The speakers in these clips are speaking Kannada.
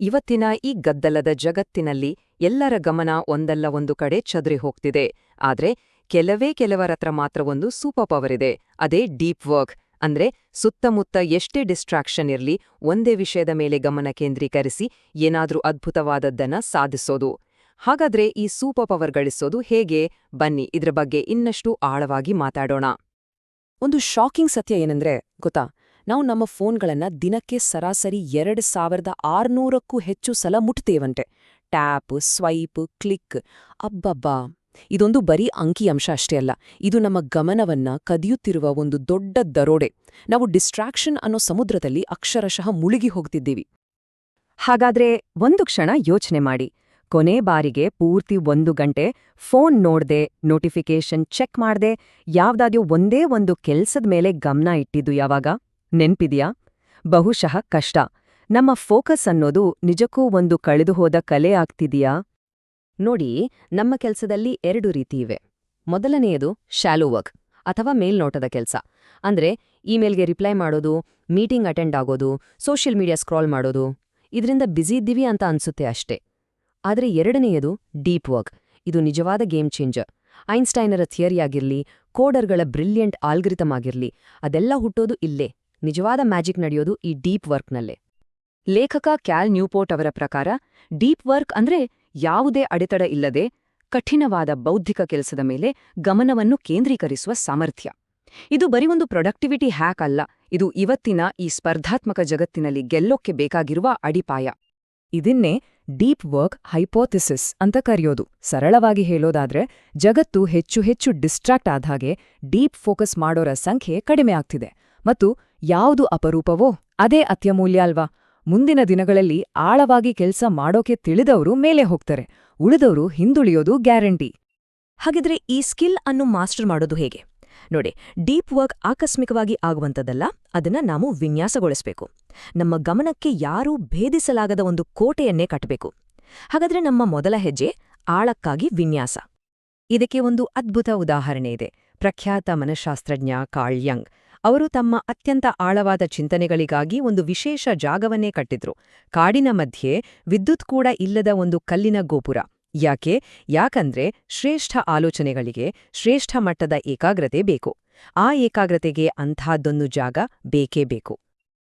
ಇವತ್ತಿನ ಈ ಗದ್ದಲದ ಜಗತ್ತಿನಲ್ಲಿ ಎಲ್ಲರ ಗಮನ ಒಂದಲ್ಲ ಒಂದು ಕಡೆ ಚದುರಿ ಹೋಗ್ತಿದೆ. ಆದ್ರೆ ಕೆಲವೇ ಕೆಲವರತ್ರ ಮಾತ್ರ ಒಂದು ಸೂಪರ್ ಪವರ್ ಇದೆ. ಅದೇ ಡೀಪ್ ವರ್ಕ್. ಅಂದ್ರೆ ಸುತ್ತಮುತ್ತ ಎಷ್ಟೇ ಡಿಸ್ಟ್ರಾಕ್ಷನ್ ಇರ್ಲಿ, ಒಂದೇ ವಿಷಯದ ಮೇಲೆ ಗಮನ ಕೇಂದ್ರೀಕರಿಸಿ ಏನಾದ್ರೂ ಅದ್ಭುತವಾದದ್ದನ್ನ ಸಾಧಿಸೋದು. ಹಾಗಾದ್ರೆ ಈ ಸೂಪರ್ ಪವರ್ ಗಳಿಸೋದು ಹೇಗೆ? ಬನ್ನಿ, ಇದ್ರ ಬಗ್ಗೆ ಇನ್ನಷ್ಟು ಆಳವಾಗಿ ಮಾತಾಡೋಣ. ಒಂದು ಶಾಕಿಂಗ್ ಸತ್ಯ ಏನಂದ್ರೆ ಗೊತ್ತಾ? ನಾವು ನಮ್ಮ ಫೋನ್ಗಳನ್ನ ದಿನಕ್ಕೆ ಸರಾಸರಿ ಎರಡು ಸಾವಿರದ ಆರ್ನೂರಕ್ಕೂ ಹೆಚ್ಚು ಸಲ ಮುಟ್ತೇವಂತೆ. Tap, swipe, click. ಅಬ್ಬಬ್ಬಾ! ಇದೊಂದು ಬರೀ ಅಂಕಿಅಂಶ ಅಷ್ಟೇ ಅಲ್ಲ, ಇದು ನಮ್ಮ ಗಮನವನ್ನ ಕದಿಯುತ್ತಿರುವ ಒಂದು ದೊಡ್ಡ ದರೋಡೆ. ನಾವು ಡಿಸ್ಟ್ರಾಕ್ಷನ್ ಅನ್ನೋ ಸಮುದ್ರದಲ್ಲಿ ಅಕ್ಷರಶಃ ಮುಳುಗಿ ಹೋಗ್ತಿದ್ದೀವಿ. ಹಾಗಾದ್ರೆ ಒಂದು ಕ್ಷಣ ಯೋಚನೆ ಮಾಡಿ. ಕೊನೆ ಬಾರಿಗೆ ಪೂರ್ತಿ ಒಂದು ಗಂಟೆ ಫೋನ್ ನೋಡ್ದೆ ನೋಟಿಫಿಕೇಶನ್ ಚೆಕ್ ಮಾಡ್ದೆ, ಯಾವ್ದಾದ್ಯೋ ಒಂದೇ ಒಂದು ಕೆಲ್ಸದ ಮೇಲೆ ಗಮನ ಇಟ್ಟಿದ್ದು ಯಾವಾಗ? ನೆನ್ಪಿದ್ಯಾ? ಬಹುಶಃ ಕಷ್ಟ. ನಮ್ಮ ಫೋಕಸ್ ಅನ್ನೋದು ನಿಜಕ್ಕೂ ಒಂದು ಕಳೆದುಹೋದ ಕಲೆ ಆಗ್ತಿದೆಯಾ? ನೋಡಿ, ನಮ್ಮ ಕೆಲಸದಲ್ಲಿ ಎರಡು ರೀತಿ ಇವೆ. ಮೊದಲನೆಯದು ಶಾಲೋ ವರ್ಕ್ ಅಥವಾ ಮೇಲ್ನೋಟದ ಕೆಲಸ. ಅಂದ್ರೆ ಇಮೇಲ್ಗೆ ರಿಪ್ಲೈ ಮಾಡೋದು, ಮೀಟಿಂಗ್ ಅಟೆಂಡ್ ಆಗೋದು ಸೋಷಿಯಲ್ ಮೀಡಿಯಾ ಸ್ಕ್ರಾಲ್ ಮಾಡೋದು. ಇದರಿಂದ ಬ್ಯುಸಿ ಇದ್ದೀವಿ ಅಂತ ಅನ್ಸುತ್ತೆ ಅಷ್ಟೇ. ಆದರೆ ಎರಡನೆಯದು ಡೀಪ್ ವರ್ಕ್ ಇದು ನಿಜವಾದ ಗೇಮ್ ಚೇಂಜರ್ ಐನ್ಸ್ಟೈನರ ಥಿಯರಿ ಆಗಿರ್ಲಿ, ಕೋಡರ್ಗಳ ಬ್ರಿಲಿಯಂಟ್ ಆಲ್ಗ್ರಿತಮ್ ಆಗಿರ್ಲಿ, ಅದೆಲ್ಲ ಹುಟ್ಟೋದು ಇಲ್ಲೇ. ನಿಜವಾದ ಮ್ಯಾಜಿಕ್ ನಡೆಯೋದು ಈ ಡೀಪ್ ವರ್ಕ್ನಲ್ಲೇ. ಲೇಖಕ ಕ್ಯಾಲ್ ನ್ಯೂಪೋರ್ಟ್ ಅವರ ಪ್ರಕಾರ, ಡೀಪ್ ವರ್ಕ್ ಅಂದ್ರೆ ಯಾವುದೇ ಅಡೆತಡ ಇಲ್ಲದೆ ಕಠಿಣವಾದ ಬೌದ್ಧಿಕ ಕೆಲಸದ ಮೇಲೆ ಗಮನವನ್ನು ಕೇಂದ್ರೀಕರಿಸುವ ಸಾಮರ್ಥ್ಯ. ಇದು ಬರೀ ಒಂದು ಪ್ರೊಡಕ್ಟಿವಿಟಿ ಹ್ಯಾಕ್ ಅಲ್ಲ, ಇದು ಇವತ್ತಿನ ಈ ಸ್ಪರ್ಧಾತ್ಮಕ ಜಗತ್ತಿನಲ್ಲಿ ಗೆಲ್ಲೋಕ್ಕೆ ಬೇಕಾಗಿರುವ ಅಡಿಪಾಯ. ಇದನ್ನೇ ಡೀಪ್ ವರ್ಕ್ ಹೈಪೋಥಿಸಿಸ್ ಅಂತ ಕರೆಯೋದು. ಸರಳವಾಗಿ ಹೇಳೋದಾದ್ರೆ, ಜಗತ್ತು ಹೆಚ್ಚು ಹೆಚ್ಚು ಡಿಸ್ಟ್ರಾಕ್ಟ್ ಆದಾಗೆ ಡೀಪ್ ಫೋಕಸ್ ಮಾಡೋರ ಸಂಖ್ಯೆ ಕಡಿಮೆ ಆಗ್ತಿದೆ. ಮತ್ತು ಯಾವುದು ಅಪರೂಪವೋ ಅದೇ ಅತ್ಯಮೂಲ್ಯ ಅಲ್ವಾ? ಮುಂದಿನ ದಿನಗಳಲ್ಲಿ ಆಳವಾಗಿ ಕೆಲ್ಸ ಮಾಡೋಕೆ ತಿಳಿದವರು ಮೇಲೆ ಹೋಗ್ತಾರೆ. ಉಳಿದವರು ಹಿಂದುಳಿಯೋದು ಗ್ಯಾರಂಟಿ. ಹಾಗಿದ್ರೆ ಈ ಸ್ಕಿಲ್ ಅನ್ನು ಮಾಸ್ಟರ್ ಮಾಡೋದು ಹೇಗೆ? ನೋಡಿ, ಡೀಪ್ ವರ್ಕ್ ಆಕಸ್ಮಿಕವಾಗಿ ಆಗುವಂಥದ್ದಲ್ಲ, ಅದನ್ನ ನಾವು ವಿನ್ಯಾಸಗೊಳಿಸಬೇಕು. ನಮ್ಮ ಗಮನಕ್ಕೆ ಯಾರೂ ಭೇದಿಸಲಾಗದ ಒಂದು ಕೋಟೆಯನ್ನೇ ಕಟ್ಟಬೇಕು ಹಾಗಾದ್ರೆ ನಮ್ಮ ಮೊದಲ ಹೆಜ್ಜೆ ಆಳಕ್ಕಾಗಿ ವಿನ್ಯಾಸ. ಇದಕ್ಕೆ ಒಂದು ಅದ್ಭುತ ಉದಾಹರಣೆ ಇದೆ. ಪ್ರಖ್ಯಾತ ಮನಃಶಾಸ್ತ್ರಜ್ಞ ಕಾರ್ಲ್ ಯಂಗ್. ಅವರು ತಮ್ಮ ಅತ್ಯಂತ ಆಳವಾದ ಚಿಂತನೆಗಳಿಗಾಗಿ ಒಂದು ವಿಶೇಷ ಜಾಗವನ್ನೇ ಕಟ್ಟಿದ್ರು. ಕಾಡಿನ ಮಧ್ಯೆ ವಿದ್ಯುತ್ ಕೂಡ ಇಲ್ಲದ ಒಂದು ಕಲ್ಲಿನ ಗೋಪುರ. ಯಾಕೆ? ಯಾಕಂದ್ರೆ ಶ್ರೇಷ್ಠ ಆಲೋಚನೆಗಳಿಗೆ ಶ್ರೇಷ್ಠ ಮಟ್ಟದ ಏಕಾಗ್ರತೆ ಬೇಕು. ಆ ಏಕಾಗ್ರತೆಗೆ ಅಂಥದ್ದೊಂದು ಜಾಗ ಬೇಕೇ ಬೇಕು.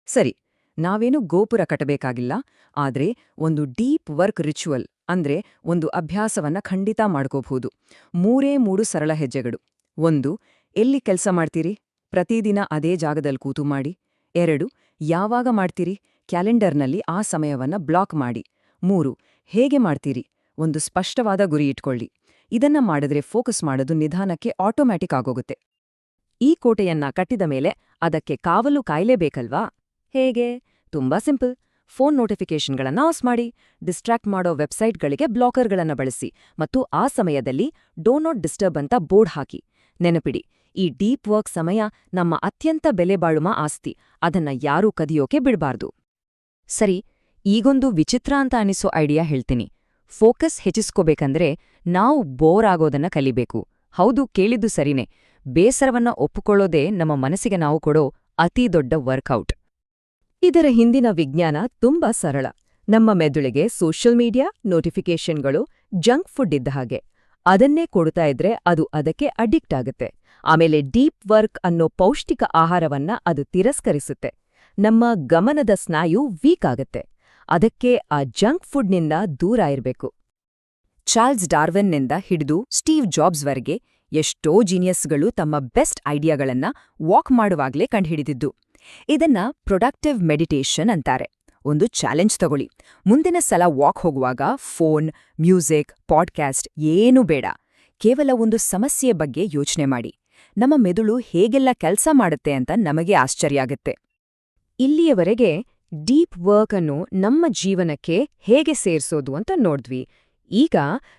ಸರಿ, ನಾವೇನು ಗೋಪುರ ಕಟ್ಟಬೇಕಾಗಿಲ್ಲ, ಆದ್ರೆ ಒಂದು ಡೀಪ್ ವರ್ಕ್ ರಿಚುವಲ್ ಅಂದ್ರೆ ಒಂದು ಅಭ್ಯಾಸವನ್ನ ಖಂಡಿತ ಮಾಡ್ಕೋಬಹುದು. ಮೂರೇ ಮೂರು ಸರಳ ಹೆಜ್ಜೆಗಳು. ಒಂದು, ಎಲ್ಲಿ ಕೆಲಸ ಮಾಡ್ತೀರಿ? ಪ್ರತಿದಿನ ಅದೇ ಜಾಗದಲ್ಲಿ ಕೂತು ಮಾಡಿ. ಎರಡು, ಯಾವಾಗ ಮಾಡ್ತೀರಿ? ಕ್ಯಾಲೆಂಡರ್ನಲ್ಲಿ ಆ ಸಮಯವನ್ನ ಬ್ಲಾಕ್ ಮಾಡಿ. ಮೂರು, ಹೇಗೆ ಮಾಡ್ತೀರಿ? ಒಂದು ಸ್ಪಷ್ಟವಾದ ಗುರಿ ಇಟ್ಕೊಳ್ಳಿ. ಇದನ್ನ ಮಾಡಿದ್ರೆ ಫೋಕಸ್ ಮಾಡೋದು ನಿಧಾನಕ್ಕೆ ಆಟೋಮ್ಯಾಟಿಕ್ ಆಗೋಗುತ್ತೆ. ಈ ಕೋಟೆಯನ್ನ ಕಟ್ಟಿದ ಮೇಲೆ ಅದಕ್ಕೆ ಕಾವಲು ಕಾಯ್ಲೇಬೇಕಲ್ವಾ ಹೇಗೆ? ತುಂಬಾ ಸಿಂಪಲ್. ಫೋನ್ ನೋಟಿಫಿಕೇಷನ್ಗಳನ್ನ ಆಫ್ ಮಾಡಿ. ಡಿಸ್ಟ್ರಾಕ್ಟ್ ಮಾಡೋ ವೆಬ್ಸೈಟ್ಗಳಿಗೆ ಬ್ಲಾಕರ್ಗಳನ್ನ ಬಳಸಿ. ಮತ್ತು ಆ ಸಮಯದಲ್ಲಿ ಡೋ ನಾಟ್ ಡಿಸ್ಟರ್ಬ್ ಅಂತ ಬೋರ್ಡ್ ಹಾಕಿ. ನೆನಪಿಡಿ ಈ ಡೀಪ್ ವರ್ಕ್ ಸಮಯ ನಮ್ಮ ಅತ್ಯಂತ ಬೆಲೆಬಾಳುವ ಆಸ್ತಿ. ಅದನ್ನ ಯಾರೂ ಕದಿಯೋಕೆ ಬಿಡಬಾರ್ದು. ಸರಿ, ಈಗೊಂದು ವಿಚಿತ್ರ ಅಂತ ಅನಿಸೋ ಐಡಿಯಾ ಹೇಳ್ತೀನಿ. ಫೋಕಸ್ ಹೆಚ್ಚಿಸ್ಕೋಬೇಕಂದ್ರೆ ನಾವು ಬೋರ್ ಆಗೋದನ್ನ ಕಲಿಬೇಕು. ಹೌದು, ಕೇಳಿದ್ದು ಸರಿನೇ. ಬೇಸರವನ್ನ ಒಪ್ಪಿಕೊಳ್ಳೋದೇ ನಮ್ಮ ಮನಸ್ಸಿಗೆ ನಾವು ಕೊಡೋ ಅತೀ ದೊಡ್ಡ ವರ್ಕೌಟ್. ಇದರ ಹಿಂದಿನ ವಿಜ್ಞಾನ ತುಂಬಾ ಸರಳ. ನಮ್ಮ ಮೆದುಳಿಗೆ ಸೋಷಿಯಲ್ ಮೀಡಿಯಾ ನೋಟಿಫಿಕೇಷನ್ಗಳು ಜಂಕ್ ಫುಡ್ ಇದ್ದ ಹಾಗೆ. ಅದನ್ನೇ ಕೊಡ್ತಾ ಇದ್ರೆ ಅದು ಅದಕ್ಕೆ ಅಡಿಕ್ಟ್ ಆಗುತ್ತೆ. ಆಮೇಲೆ ಡೀಪ್ ವರ್ಕ್ ಅನ್ನೋ ಪೌಷ್ಟಿಕ ಆಹಾರವನ್ನ ಅದು ತಿರಸ್ಕರಿಸುತ್ತೆ. ನಮ್ಮ ಗಮನದ ಸ್ನಾಯು ವೀಕ್ ಆಗತ್ತೆ. ಅದಕ್ಕೆ ಆ ಜಂಕ್ ಫುಡ್ನಿಂದ ದೂರ ಇರಬೇಕು. ಚಾರ್ಲ್ಸ್ ಡಾರ್ವನ್ನಿಂದ ಹಿಡಿದು ಸ್ಟೀವ್ ಜಾಬ್ಸ್ವರೆಗೆ ಎಷ್ಟೋ ಜೀನಿಯಸ್ಗಳು ತಮ್ಮ ಬೆಸ್ಟ್ ಐಡಿಯಾಗಳನ್ನ ವಾಕ್ ಮಾಡುವಾಗ್ಲೇ ಕಂಡುಹಿಡಿದಿದ್ದು. ಇದನ್ನ ಪ್ರೊಡಕ್ಟಿವ್ ಮೆಡಿಟೇಷನ್ ಅಂತಾರೆ. ಒಂದು ಚಾಲೆಂಜ್ ತಗೊಳ್ಳಿ. ಮುಂದಿನ ಸಲ ವಾಕ್ ಹೋಗುವಾಗ ಫೋನ್, ಮ್ಯೂಸಿಕ್, ಪಾಡ್ಕ್ಯಾಸ್ಟ್ ಏನೂ ಬೇಡ. ಕೇವಲ ಒಂದು ಸಮಸ್ಯೆಯ ಬಗ್ಗೆ ಯೋಚನೆ ಮಾಡಿ. ನಮ್ಮ ಮೆದುಳು ಹೇಗೆಲ್ಲ ಕೆಲಸ ಮಾಡುತ್ತೆ ಅಂತ ನಮಗೆ ಆಶ್ಚರ್ಯ ಆಗುತ್ತೆ. ಇಲ್ಲಿಯವರೆಗೆ ಡೀಪ್ ವರ್ಕ್ ಅನ್ನು ನಮ್ಮ ಜೀವನಕ್ಕೆ ಹೇಗೆ ಸೇರಿಸೋದು ಅಂತ ನೋಡ್ದ್ವಿ. ಈಗ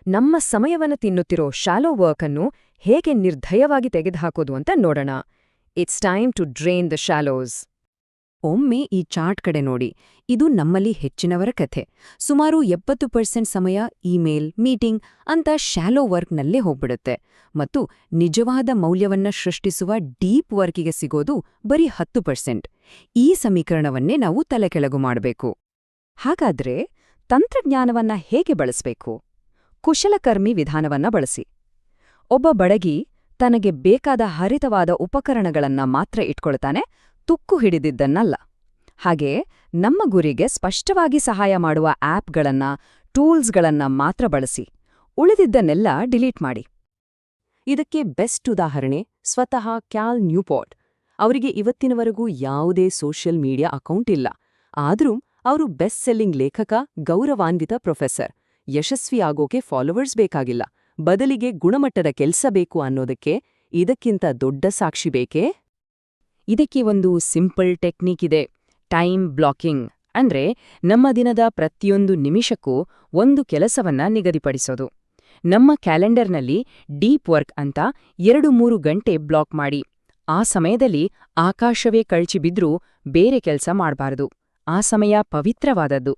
ನಮ್ಮ ಸಮಯವನ್ನು ತಿನ್ನುತ್ತಿರೋ ಶಾಲೋ ವರ್ಕ್ ಅನ್ನು ಹೇಗೆ ನಿರ್ಧಯವಾಗಿ ತೆಗೆದುಹಾಕೋದು ಅಂತ ನೋಡೋಣ. It's time to drain the shallows ಒಮ್ಮೆ ಈ ಚಾರ್ಟ್ ಕಡೆ ನೋಡಿ. ಇದು ನಮ್ಮಲ್ಲಿ ಹೆಚ್ಚಿನವರ ಕಥೆ. ಸುಮಾರು ಎಪ್ಪತ್ತು ಪರ್ಸೆಂಟ್ ಸಮಯ ಇಮೇಲ್, ಮೀಟಿಂಗ್ ಅಂತ ಶಾಲೋ ವರ್ಕ್ನಲ್ಲೇ ಹೋಗ್ಬಿಡುತ್ತೆ. ಮತ್ತು ನಿಜವಾದ ಮೌಲ್ಯವನ್ನ ಸೃಷ್ಟಿಸುವ ಡೀಪ್ ವರ್ಕಿಗೆ ಸಿಗೋದು ಬರೀ ಹತ್ತು ಪರ್ಸೆಂಟ್. ಈ ಸಮೀಕರಣವನ್ನೇ ನಾವು ತಲೆಕೆಳಗು ಮಾಡಬೇಕು. ಹಾಗಾದ್ರೆ ತಂತ್ರಜ್ಞಾನವನ್ನ ಹೇಗೆ ಬಳಸಬೇಕು? ಕುಶಲಕರ್ಮಿ ವಿಧಾನವನ್ನ ಬಳಸಿ. ಒಬ್ಬ ಬಡಗಿ ತನಗೆ ಬೇಕಾದ ಹರಿತವಾದ ಉಪಕರಣಗಳನ್ನ ಮಾತ್ರ ಇಟ್ಕೊಳ್ತಾನೆ ತುಕ್ಕು ಹಿಡಿದಿದ್ದನ್ನಲ್ಲ. ಹಾಗೆ ನಮ್ಮ ಗುರಿಗೆ ಸ್ಪಷ್ಟವಾಗಿ ಸಹಾಯ ಮಾಡುವ ಆಪ್ಗಳನ್ನ, ಟೂಲ್ಸ್ಗಳನ್ನ ಮಾತ್ರ ಬಳಸಿ. ಉಳಿದಿದ್ದನ್ನೆಲ್ಲ ಡಿಲೀಟ್ ಮಾಡಿ. ಇದಕ್ಕೆ ಬೆಸ್ಟ್ ಉದಾಹರಣೆ ಸ್ವತಃ ಕ್ಯಾಲ್ ನ್ಯೂಪಾಟ್ ಅವರಿಗೆ ಇವತ್ತಿನವರೆಗೂ ಯಾವುದೇ ಸೋಷಿಯಲ್ ಮೀಡಿಯಾ ಅಕೌಂಟ್ ಇಲ್ಲ. ಆದರೂ ಅವರು ಬೆಸ್ಟ್ ಸೆಲ್ಲಿಂಗ್ ಲೇಖಕ, ಗೌರವಾನ್ವಿತ ಪ್ರೊಫೆಸರ್. ಯಶಸ್ವಿಯಾಗೋಕೆ ಫಾಲೋವರ್ಸ್ ಬೇಕಾಗಿಲ್ಲ. ಬದಲಿಗೆ ಗುಣಮಟ್ಟದ ಕೆಲಸ ಬೇಕು ಅನ್ನೋದಕ್ಕೆ ಇದಕ್ಕಿಂತ ದೊಡ್ಡ ಸಾಕ್ಷಿ ಬೇಕೇ? ಇದಕ್ಕೆ ಒಂದು ಸಿಂಪಲ್ ಟೆಕ್ನಿಕ್ ಇದೆ, ಟೈಮ್ ಬ್ಲಾಕಿಂಗ್. ಅಂದ್ರೆ ನಮ್ಮ ದಿನದ ಪ್ರತಿಯೊಂದು ನಿಮಿಷಕ್ಕೂ ಒಂದು ಕೆಲಸವನ್ನ ನಿಗದಿಪಡಿಸೋದು. ನಮ್ಮ ಕ್ಯಾಲೆಂಡರ್ನಲ್ಲಿ ಡೀಪ್ ವರ್ಕ್ ಅಂತ ಎರಡು ಮೂರು ಗಂಟೆ ಬ್ಲಾಕ್ ಮಾಡಿ. ಆ ಸಮಯದಲ್ಲಿ ಆಕಾಶವೇ ಕಳ್ಚಿಬಿದ್ರೂ ಬೇರೆ ಕೆಲಸ ಮಾಡಬಾರದು. ಆ ಸಮಯ ಪವಿತ್ರವಾದದ್ದು.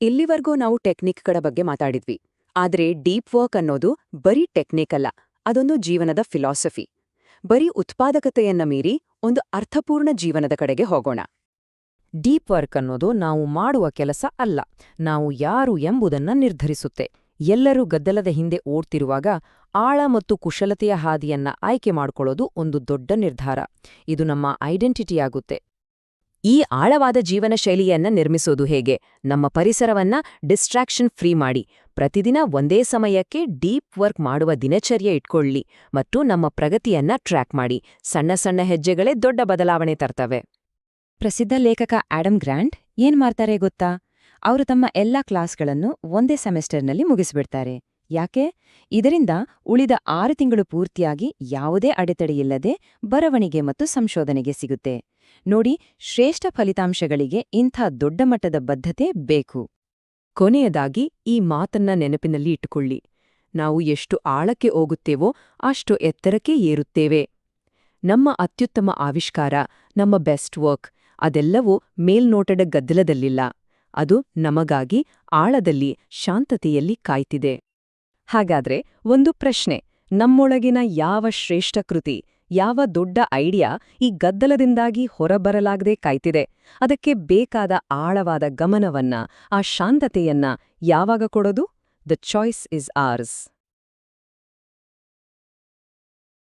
ಇಲ್ಲಿವರೆಗೂ ನಾವು ಟೆಕ್ನಿಕ್ಗಳ ಬಗ್ಗೆ ಮಾತಾಡಿದ್ವಿ. ಆದರೆ ಡೀಪ್ ವರ್ಕ್ ಅನ್ನೋದು ಬರೀ ಟೆಕ್ನಿಕ್ ಅಲ್ಲ, ಅದೊಂದು ಜೀವನದ ಫಿಲಾಸಫಿ. ಬರೀ ಉತ್ಪಾದಕತೆಯನ್ನ ಮೀರಿ ಒಂದು ಅರ್ಥಪೂರ್ಣ ಜೀವನದ ಕಡೆಗೆ ಹೋಗೋಣ. ಡೀಪ್ ವರ್ಕ್ ಅನ್ನೋದು ನಾವು ಮಾಡುವ ಕೆಲಸ ಅಲ್ಲ, ನಾವು ಯಾರು ಎಂಬುದನ್ನ ನಿರ್ಧರಿಸುತ್ತೆ. ಎಲ್ಲರೂ ಗದ್ದಲದ ಹಿಂದೆ ಓಡ್ತಿರುವಾಗ ಆಳ ಮತ್ತು ಕುಶಲತೆಯ ಹಾದಿಯನ್ನ ಆಯ್ಕೆ ಮಾಡಿಕೊಳ್ಳೋದು ಒಂದು ದೊಡ್ಡ ನಿರ್ಧಾರ. ಇದು ನಮ್ಮ ಐಡೆಂಟಿಟಿಯಾಗುತ್ತೆ ಈ ಆಳವಾದ ಜೀವನ ಶೈಲಿಯನ್ನ ನಿರ್ಮಿಸೋದು ಹೇಗೆ? ನಮ್ಮ ಪರಿಸರವನ್ನ ಡಿಸ್ಟ್ರಾಕ್ಷನ್ ಫ್ರೀ ಮಾಡಿ ಪ್ರತಿದಿನ ಒಂದೇ ಸಮಯಕ್ಕೆ ಡೀಪ್ ವರ್ಕ್ ಮಾಡುವ ದಿನಚರ್ಯೆ ಇಟ್ಕೊಳ್ಳಿ ಮತ್ತು ನಮ್ಮ ಪ್ರಗತಿಯನ್ನ ಟ್ರ್ಯಾಕ್ ಮಾಡಿ. ಸಣ್ಣ ಸಣ್ಣ ಹೆಜ್ಜೆಗಳೇ ದೊಡ್ಡ ಬದಲಾವಣೆ ತರ್ತವೆ. ಪ್ರಸಿದ್ಧ ಲೇಖಕ ಆಡಮ್ ಗ್ರ್ಯಾಂಡ್ ಏನ್ ಮಾಡ್ತಾರೆ ಗೊತ್ತಾ? ಅವರು ತಮ್ಮ ಎಲ್ಲಾ ಕ್ಲಾಸ್ಗಳನ್ನು ಒಂದೇ ಸೆಮೆಸ್ಟರ್ನಲ್ಲಿ ಮುಗಿಸ್ಬಿಡ್ತಾರೆ. ಯಾಕೆ? ಇದರಿಂದ ಉಳಿದ ಆರು ತಿಂಗಳು ಪೂರ್ತಿಯಾಗಿ ಯಾವುದೇ ಅಡೆತಡೆಯಿಲ್ಲದೆ ಬರವಣಿಗೆ ಮತ್ತು ಸಂಶೋಧನೆಗೆ ಸಿಗುತ್ತೆ. ನೋಡಿ ಶ್ರೇಷ್ಠ ಫಲಿತಾಂಶಗಳಿಗೆ ಇಂಥ ದೊಡ್ಡ ಮಟ್ಟದ ಬದ್ಧತೆ ಬೇಕು. ಕೊನೆಯದಾಗಿ ಈ ಮಾತನ್ನ ನೆನಪಿನಲ್ಲಿ ಇಟ್ಟುಕೊಳ್ಳಿ. ನಾವು ಎಷ್ಟು ಆಳಕ್ಕೆ ಹೋಗುತ್ತೇವೋ ಅಷ್ಟು ಎತ್ತರಕ್ಕೆ ಏರುತ್ತೇವೆ. ನಮ್ಮ ಅತ್ಯುತ್ತಮ ಆವಿಷ್ಕಾರ, ನಮ್ಮ ಬೆಸ್ಟ್ ವರ್ಕ್, ಅದೆಲ್ಲವೂ ಮೇಲ್ನೋಟದ ಗದ್ದಲದಲ್ಲಿಲ್ಲ. ಅದು ನಮಗಾಗಿ ಆಳದಲ್ಲಿ, ಶಾಂತತೆಯಲ್ಲಿ ಕಾಯ್ತಿದೆ. ಹಾಗಾದ್ರೆ ಒಂದು ಪ್ರಶ್ನೆ, ನಮ್ಮೊಳಗಿನ ಯಾವ ಶ್ರೇಷ್ಠ ಕೃತಿ ಯಾವ ದೊಡ್ಡ ಐಡಿಯಾ ಈ ಗದ್ದಲದಿಂದಾಗಿ ಹೊರಬರಲಾಗದೆ ಕಾಯ್ತಿದೆ. ಅದಕ್ಕೆ ಬೇಕಾದ ಆಳವಾದ ಗಮನವನ್ನ, ಆ ಶಾಂತತೆಯನ್ನ ಯಾವಾಗ ಕೊಡೋದು? The choice is hours